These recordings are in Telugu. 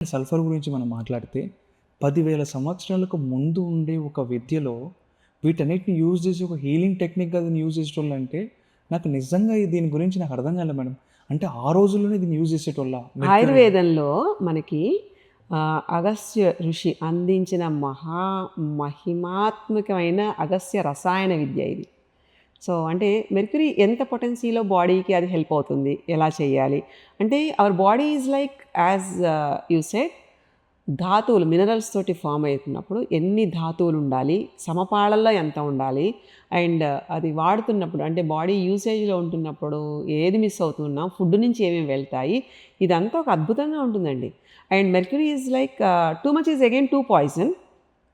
సల్ఫర్ గురించి మనం మాట్లాడితే పదివేల సంవత్సరాలకు ముందు ఉండే ఒక విద్యలో వీటన్నిటిని యూజ్ చేసి ఒక హీలింగ్ టెక్నిక్గా దీన్ని యూజ్ చేసేటోళ్ళు అంటే నాకు నిజంగా దీని గురించి నాకు అర్థం కాలేదు మేడం. అంటే ఆ రోజుల్లోనే దీన్ని యూజ్ చేసేటోళ్ళ ఆయుర్వేదంలో మనకి అగస్య ఋషి అందించిన మహా మహిమాత్మకమైన అగస్య రసాయన విద్య ఇది. సో అంటే మెర్క్యూరీ ఎంత పొటెన్సీలో బాడీకి అది హెల్ప్ అవుతుంది? ఎలా చేయాలి? అంటే our body is like as you set ధాతువులు minerals తోటి ఫామ్ అవుతున్నప్పుడు ఎన్ని ధాతువులు ఉండాలి? సమపాళల్లో ఎంత ఉండాలి? అండ్ అది వాడుతున్నప్పుడు అంటే బాడీ యూసేజ్లో ఉంటున్నప్పుడు ఏది మిస్ అవుతున్నాం ఫుడ్ నుంచి ఏమేమి వెళ్తాయి? ఇదంతా ఒక అద్భుతంగా ఉంటుందండి. And mercury is like too much is again too poison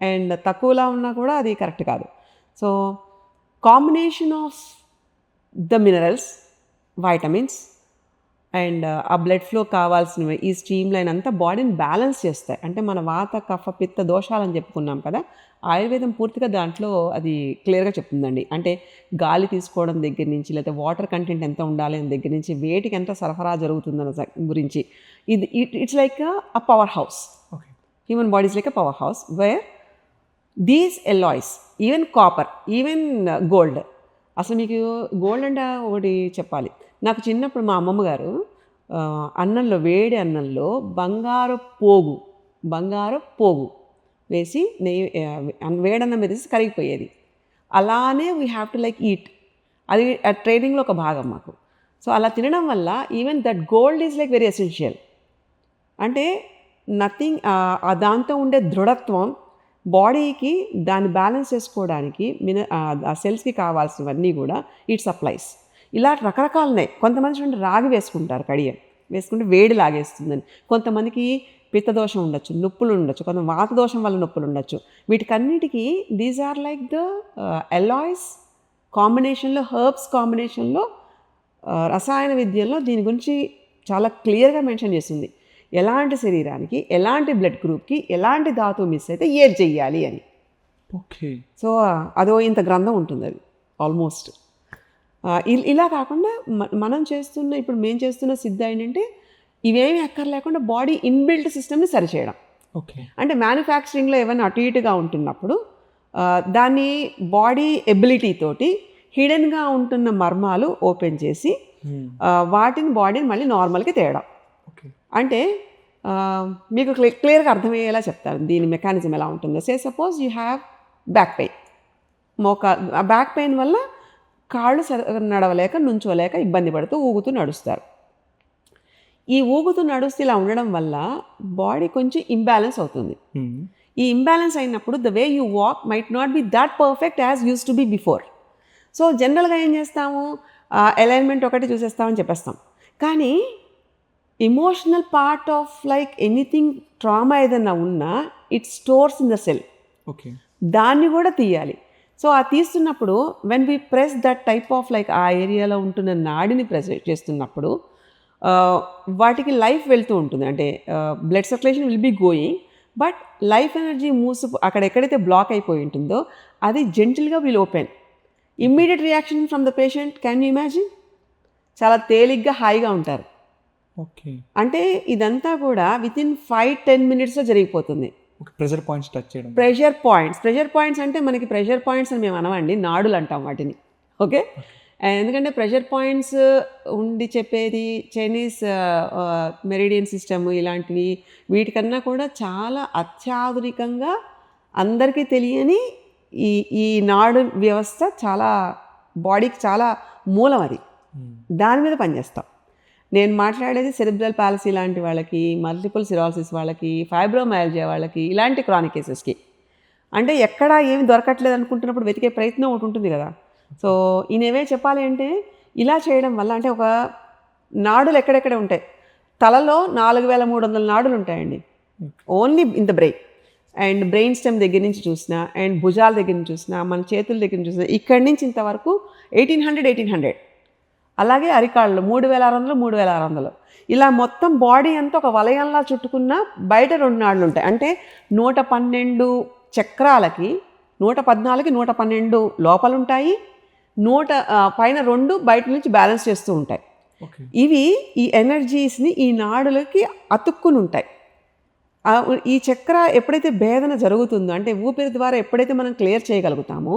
and తక్కువలా ఉన్నా కూడా అది కరెక్ట్ కాదు. So combination of the minerals vitamins and ఆ బ్లడ్ ఫ్లో కావాల్సినవి ఈ స్ట్రీమ్ లైన్ అంతా బాడీని బ్యాలెన్స్ చేస్తాయి. అంటే మన వాత కఫ పిత్త దోషాలని చెప్పుకున్నాం కదా ఆయుర్వేదం పూర్తిగా దాంట్లో అది క్లియర్గా చెప్తుందండి. అంటే గాలి తీసుకోవడం దగ్గర నుంచి లేకపోతే వాటర్ కంటెంట్ ఎంత ఉండాలి అనే దగ్గర నుంచి వేటికి ఎంత సరఫరా జరుగుతుందన్న గురించి. ఇది it's like a power house okay human body is like a power house where these alloys even copper even gold అసలు మీకు గోల్డ్ అంటే ఒకటి చెప్పాలి. నాకు చిన్నప్పుడు మా అమ్మమ్మ గారు అన్నంలో వేడి అన్నంలో బంగారు పోగు బంగారు పోగు వేసి నెయ్యి వేడన్నం మీద వేసి కరిగిపోయేది. అలానే we have to like eat అది ట్రైనింగ్లో ఒక భాగం మాకు. సో అలా తినడం వల్ల even that gold is like very essential అంటే నథింగ్ దాంతో ఉండే దృఢత్వం బాడీకి దాన్ని బ్యాలెన్స్ చేసుకోవడానికి మిన ఆ సెల్స్కి కావాల్సినవన్నీ కూడా ఇట్ సప్లైస్. ఇలా రకరకాలున్నాయి. కొంతమంది చూడండి రాగి వేసుకుంటారు కడియ. వేసుకుంటే వేడి లాగేస్తుందని. కొంతమందికి పిత్తదోషం ఉండొచ్చు నొప్పులు ఉండొచ్చు కొంత వాత దోషం వల్ల నొప్పులు ఉండొచ్చు. వీటికన్నిటికీ these are like the alloys కాంబినేషన్లో హర్బ్స్ కాంబినేషన్లో రసాయన విద్యలో దీని గురించి చాలా క్లియర్గా మెన్షన్ చేస్తుంది. ఎలాంటి శరీరానికి ఎలాంటి బ్లడ్ గ్రూప్కి ఎలాంటి ధాతువు మిస్ అయితే ఏది చెయ్యాలి అని. ఓకే. సో అదో ఇంత గ్రంథం ఉంటుంది అది ఆల్మోస్ట్. ఇలా కాకుండా మనం చేస్తున్న ఇప్పుడు మేము చేస్తున్న సిద్ధ ఏంటంటే ఇవేమి ఎక్కర్ లేకుండా బాడీ ఇన్బిల్ట్ సిస్టమ్ని సరిచేయడం. ఓకే. అంటే మ్యానుఫ్యాక్చరింగ్లో ఏమైనా అటు ఇటుగా ఉంటున్నప్పుడు దాన్ని బాడీ ఎబిలిటీ తోటి హిడెన్గా ఉంటున్న మర్మాలు ఓపెన్ చేసి వాటిని బాడీని మళ్ళీ నార్మల్కి తేయడం. ఓకే. అంటే మీకు క్లి క్లియర్గా అర్థమయ్యేలా చెప్తారు. దీని మెకానిజం ఎలా ఉంటుందో. Say suppose you have back pain. మోకా ఆ బ్యాక్ పెయిన్ వల్ల కాళ్ళు నడవలేక నుంచోలేక ఇబ్బంది పడుతూ ఊగుతూ నడుస్తారు. ఈ ఊగుతూ నడుస్తూ ఇలా ఉండడం వల్ల బాడీ కొంచెం ఇంబ్యాలెన్స్ అవుతుంది. ఈ ఇంబ్యాలెన్స్ అయినప్పుడు the way you walk might not be that perfect as used to be before. So జనరల్గా ఏం చేస్తాము? అలైన్మెంట్ ఒకటి చూసేస్తామని చెప్పేస్తాం. కానీ emotional part of like anything trauma ఏదైనా ఉన్నా it stores in the cell okay దాన్ని కూడా తీయాలి. సో ఆ తీస్తున్నప్పుడు when we press that type of like ఆ ఏరియాలో ఉంటున్న నాడిని ప్రెస్ చేస్తున్నప్పుడు వాటికి లైఫ్ వెళ్తూ ఉంటుంది. అంటే blood circulation will be going but life energy moves అక్కడ ఎక్కడైతే బ్లాక్ అయిపోయి ఉంటుందో అది జెంటిల్గా will open immediate reaction from the patient can you imagine చాలా తేలిగ్గా హాయిగా ఉంటారు. అంటే ఇదంతా కూడా విత్ ఇన్ ఫైవ్ టెన్ మినిట్స్లో జరిగిపోతుంది. ఓకే ప్రెజర్ పాయింట్స్ టచ్ చేయడం. ప్రెషర్ పాయింట్స్ ప్రెషర్ పాయింట్స్ అంటే మనకి ప్రెషర్ పాయింట్స్ అని మేము అనవండి నాడులు అంటాం వాటిని. ఓకే? ఎందుకంటే ప్రెషర్ పాయింట్స్ ఉండి చెప్పేది చైనీస్ మెరిడియన్ సిస్టమ్ ఇలాంటివి వీటికన్నా కూడా చాలా అత్యాధునికంగా అందరికీ తెలియని ఈ ఈ నాడు వ్యవస్థ చాలా బాడీకి చాలా మూలం అది. దాని మీద పనిచేస్తాం. నేను మాట్లాడేది సెరిబ్రల్ పాలసీ లాంటి వాళ్ళకి మల్టిపుల్ సిరాలసిస్ వాళ్ళకి ఫైబ్రోమైల్జియా వాళ్ళకి ఇలాంటి క్రానిక్ కేసెస్కి. అంటే ఎక్కడ ఏమి దొరకట్లేదు అనుకుంటున్నప్పుడు వెతికే ప్రయత్నం ఒకటి ఉంటుంది కదా. సో ఈయనవే చెప్పాలి అంటే ఇలా చేయడం వల్ల అంటే ఒక నాడులు ఎక్కడెక్కడ ఉంటాయి? తలలో నాలుగు వేల మూడు వందల నాడులు ఉంటాయండి. Only in the brain. And brain stem దగ్గర నుంచి చూసినా అండ్ భుజాల దగ్గర నుంచి చూసినా మన చేతుల దగ్గర నుంచి చూసినా ఇక్కడి నుంచి ఇంతవరకు ఎయిటీన్ హండ్రెడ్ ఎయిటీన్ హండ్రెడ్. అలాగే అరికాళ్ళు మూడు వేల ఆరు వందలు మూడు వేల ఆరు వందలు. ఇలా మొత్తం బాడీ అంతా ఒక వలయంలా చుట్టుకున్న బయట రెండు నాడులు ఉంటాయి. అంటే నూట పన్నెండు చక్రాలకి నూట పద్నాలుగు నూట పన్నెండు లోపల ఉంటాయి నూట పైన రెండు బయట నుంచి బ్యాలెన్స్ చేస్తూ ఉంటాయి. ఇవి ఈ ఎనర్జీస్ని ఈ నాడులకి అతుక్కుని ఉంటాయి ఈ చక్ర ఎప్పుడైతే భేదన జరుగుతుందో అంటే ఊపిరి ద్వారా ఎప్పుడైతే మనం క్లియర్ చేయగలుగుతామో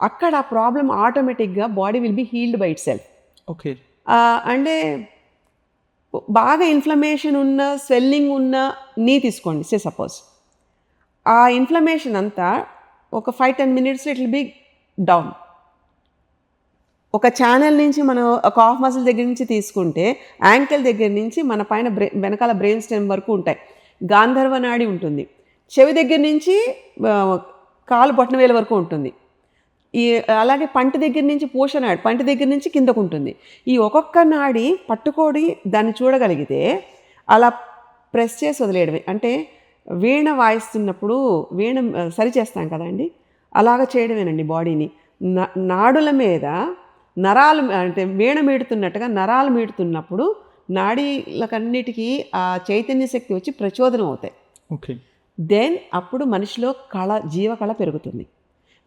అక్కడ ఆ ప్రాబ్లం ఆటోమేటిక్గా body will be healed by itself okay. అంటే బాగా ఇన్ఫ్లమేషన్ ఉన్న స్వెల్లింగ్ ఉన్న నీ తీసుకోండి సే సపోజ్ ఆ ఇన్ఫ్లమేషన్ అంతా ఒక five ten minutes it will be down ఒక ఛానల్ నుంచి మనం ఒక హాఫ్ మసిల్ దగ్గర నుంచి తీసుకుంటే యాంకిల్ దగ్గర నుంచి మన పైన బ్రె వెనకాల బ్రెయిన్ స్టెమ్ వరకు ఉంటాయి. గాంధర్వ నాడి ఉంటుంది. చెవి దగ్గర నుంచి కాలు బొట్టనవేల వరకు ఉంటుంది. ఈ అలాగే పంట దగ్గర నుంచి పోషనాడు పంట దగ్గర నుంచి కిందకు ఉంటుంది. ఈ ఒక్కొక్క నాడి పట్టుకోడి దాన్ని చూడగలిగితే అలా ప్రెస్ చేసి వదిలేయడమే. అంటే వీణ వాయిస్తున్నప్పుడు వీణ సరి చేస్తాం కదండి అలాగ చేయడమేనండి బాడీని. నాడుల మీద నరాలు అంటే వీణ మీడుతున్నట్టుగా నరాలు మీడుతున్నప్పుడు నాడీలకన్నిటికీ ఆ చైతన్య శక్తి వచ్చి ప్రచోదనం అవుతాయి. ఓకే. దెన్ అప్పుడు మనిషిలో కళ జీవకళ పెరుగుతుంది.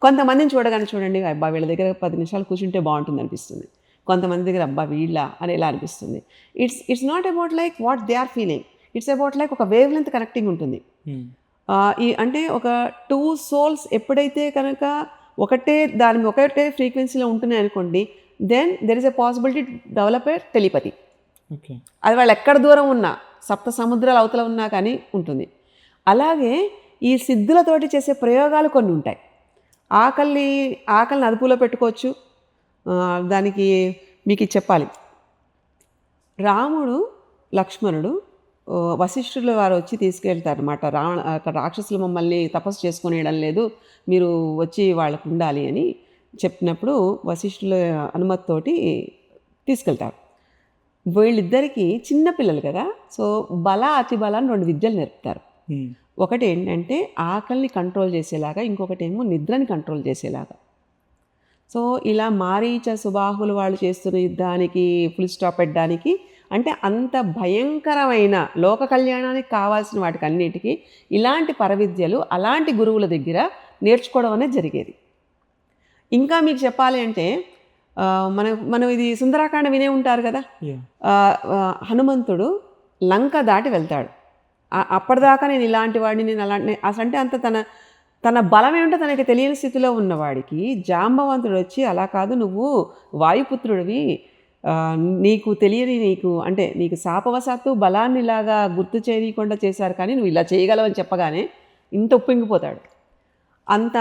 కొంతమందిని చూడగానే చూడండి అబ్బా వీళ్ళ దగ్గర పది నిమిషాలు కూర్చుంటే బాగుంటుంది అనిపిస్తుంది. కొంతమంది దగ్గర అబ్బా వీళ్ళ అని ఎలా అనిపిస్తుంది. It's it's not about like what they are feeling it's about like ఒక వేవ్ లెంత్ కనెక్టింగ్ ఉంటుంది ఆ, ఈ అంటే ఒక టూ సోల్స్ ఎప్పుడైతే కనుక ఒకటే దాని ఒకటే ఫ్రీక్వెన్సీలో ఉంటున్నాయి అనుకోండి then there is a possibility develop a telepathy okay అది వాళ్ళు ఎక్కడ దూరం ఉన్నా సప్త సముద్రాల అవతల ఉన్నా కానీ ఉంటుంది. అలాగే ఈ సిద్ధులతోటి చేసే ప్రయోగాలు కొన్ని ఉంటాయి. ఆకలిని ఆకలిని అదుపులో పెట్టుకోవచ్చు. దానికి మీకు చెప్పాలి. రాముడు లక్ష్మణుడు వశిష్ఠుల వారు వచ్చి తీసుకెళ్తారు అనమాట రా అక్కడ రాక్షసులు మమ్మల్ని తపస్సు చేసుకునేయడం లేదు. మీరు వచ్చి వాళ్ళకు ఉండాలి అని చెప్పినప్పుడు వశిష్ఠుల అనుమతితోటి తీసుకెళ్తారు. వీళ్ళిద్దరికీ చిన్నపిల్లలు కదా. సో బల అతి బల అని రెండు విద్యలు నేర్పుతారు. ఒకటి ఏంటంటే ఆకలిని కంట్రోల్ చేసేలాగా ఇంకొకటి ఏమో నిద్రని కంట్రోల్ చేసేలాగా. సో ఇలా మారీచ సుబాహులు వాళ్ళు చేస్తున్న యుద్ధానికి ఫుల్ స్టాప్ పెట్టడానికి అంటే అంత భయంకరమైన లోక కళ్యాణానికి కావాల్సిన వాటికి అన్నిటికీ ఇలాంటి పరవిద్యలు అలాంటి గురువుల దగ్గర నేర్చుకోవడం అనేది జరిగేది. ఇంకా మీకు చెప్పాలి అంటే మనం మనం ఇది సుందరాకాండ వినే ఉంటారు కదా? హనుమంతుడు లంక దాటి వెళ్తాడు. అప్పటిదాకా నేను ఇలాంటి వాడిని నేను అలాంటి అసలు అంటే అంత తన తన బలం ఏమిటో తనకి తెలియని స్థితిలో ఉన్నవాడికి జాంబవంతుడు వచ్చి అలా కాదు నువ్వు వాయుపుత్రుడివి. నీకు తెలియని నీకు అంటే నీకు శాపవశాత్తు బలాన్ని ఇలాగా గుర్తు చేయకుండా చేశారు కానీ నువ్వు ఇలా చేయగలవని చెప్పగానే ఇంత ఉప్పింగిపోతాడు అంత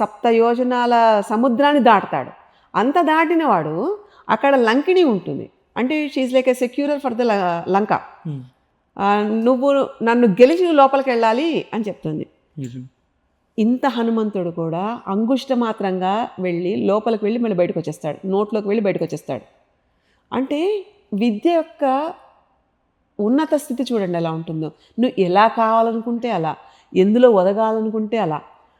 సప్త యోజనాల సముద్రాన్ని దాటుతాడు. అంత దాటిన వాడు అక్కడ లంకిణి ఉంటుంది. అంటే she like a securer for the Lanka. నువ్వు నన్ను గెలిచి నువ్వు లోపలికి వెళ్ళాలి అని చెప్తుంది. ఇంత హనుమంతుడు కూడా అంగుష్ట మాత్రంగా వెళ్ళి లోపలికి వెళ్ళి మళ్ళీ బయటకు వచ్చేస్తాడు. నోట్లోకి వెళ్ళి బయటకు వచ్చేస్తాడు. అంటే విద్య యొక్క ఉన్నత స్థితి చూడండి ఎలా ఉంటుందో. నువ్వు ఎలా కావాలనుకుంటే అలా ఎందులో ఒదగాలనుకుంటే అలా.